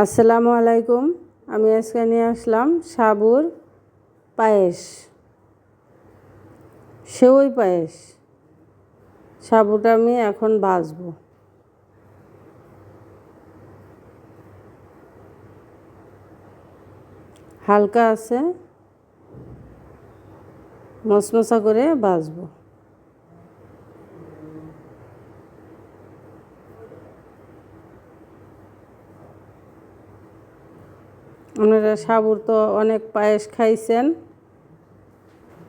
আসসালামু আলাইকুম। আমি আজকে নিয়ে আসলাম সাবুর পায়েস। সেওই পায়েস। সাবুটা আমি এখন ভাজবো। হালকা আছে। মশমশা করে ভাজবো। আপনারা সাবুর তো অনেক পায়েস খাইছেন।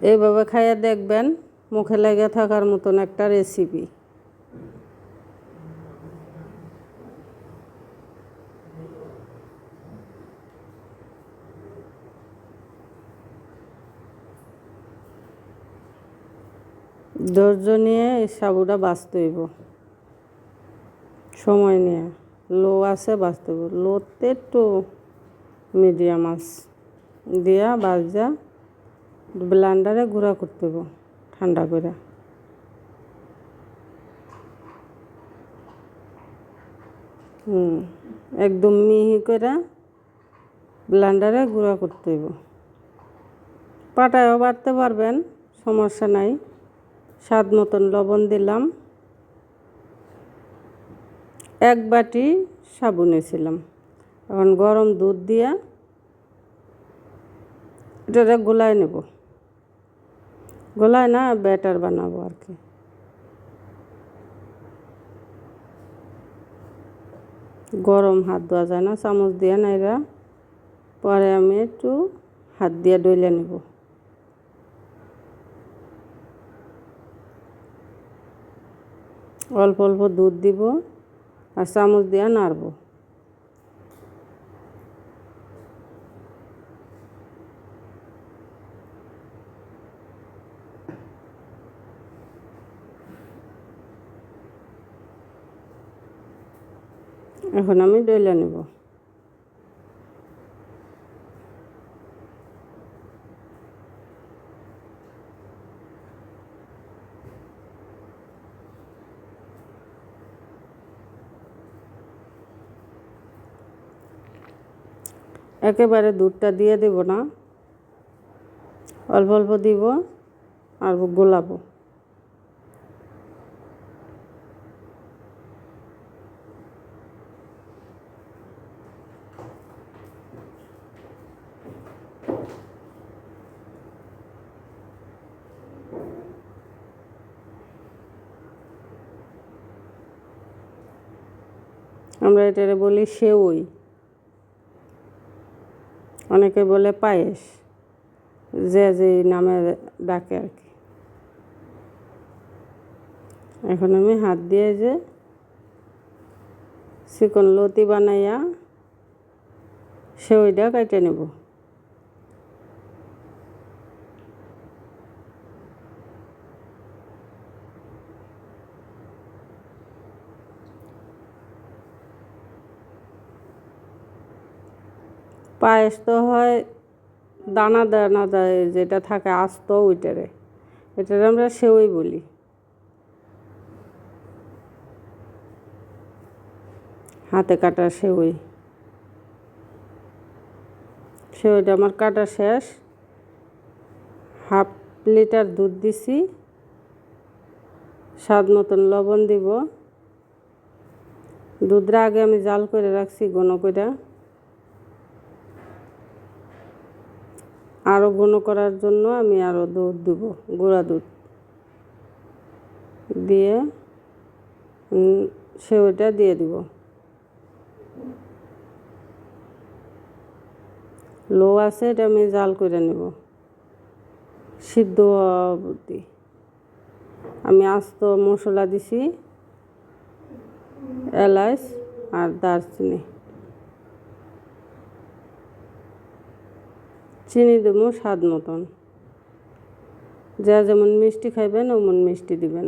এইভাবে খাইয়ে দেখবেন মুখে লেগে থাকার মতন একটা রেসিপি ধৈর্য নিয়ে এই সাবুটা বাঁচতে হইব। সময় নিয়ে। লো আছে বাঁচতে হইব। লোতে একটু মিডিয়াম আস দিয়া বাজা ব্লান্ডারে গুঁড়া করতে হইব, ঠান্ডা করে হুম, একদম মিহি করে ব্লান্ডারে গুঁড়া করতে হইব। পাটায়ও বাড়তে পারবেন, সমস্যা নাই। স্বাদ মতন লবণ দিলাম। এক বাটি সাবু নিয়েছিলাম এখন গরম দুধ দিয়া এটা গোলায় নেব। গোলায় না, ব্যাটার বানাবো আর কি। গরম হাত ধোয়া যায় না, চামচ দিয়ে নাইরা পরে আমি একটু হাত দিয়ে ডইলে নেব। অল্প অল্প দুধ দিব আর চামচ দিয়ে নাড়ব। এখন আমি ডইলে নেব। একেবারে দুধটা দিয়ে দেব না। অল্প অল্প দিব আর গোলাবো। আমরা এটারে বলি সেউই। অনেকে বলে পায়েস, যে যে নামে ডাকে আর কি। এখন আমি হাত দিয়ে যে চিকন লতি বানাইয়া সেউইটা কেটে নেব। পায়েস তো হয় দানা দানা দেয়, যেটা থাকে আস্ত ওইটারে। এটারে আমরা সেওই বলি। হাতে কাটা সেওই সেওইটা আমার কাটা শেষ। হাফ লিটার দুধ দিছি। স্বাদ মতন লবণ দিব। দুধটা আগে আমি জাল করে রাখছি ঘন করে আরও ঘন করার জন্য আমি আরও দুধ দেব, গুঁড়া দুধ। দিয়ে সেওইটা দিয়ে দিব। লো আছে, এটা আমি জাল করে নেব। সিদ্ধ অবধি। আমি আস্ত মশলা দিছি, এলাচ আর দারচিনি। চিনি দেবো স্বাদ মতন। যা যেমন মিষ্টি খাইবেন ওমন মিষ্টি দিবেন।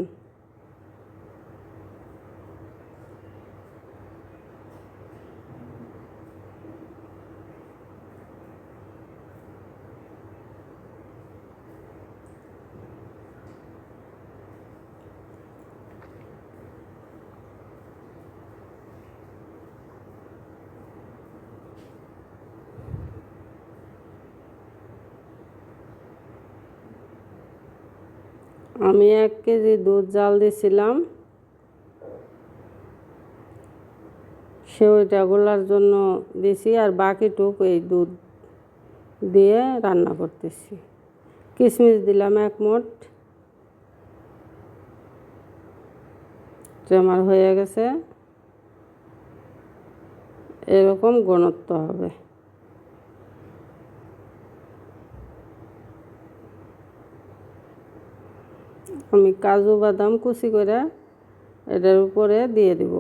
আমি এক কেজি দুধ জাল দিছিলাম। সেওইটা গোলার জন্য দিছি আর বাকিটুক এই দুধ দিয়ে রান্না করতেছি। কিশমিশ দিলাম এক মোট। আমার হয়ে গেছে। এরকম ঘনত্ব হবে। আমি কাজু বাদাম কুচি করে এটার উপরে দিয়ে দিব।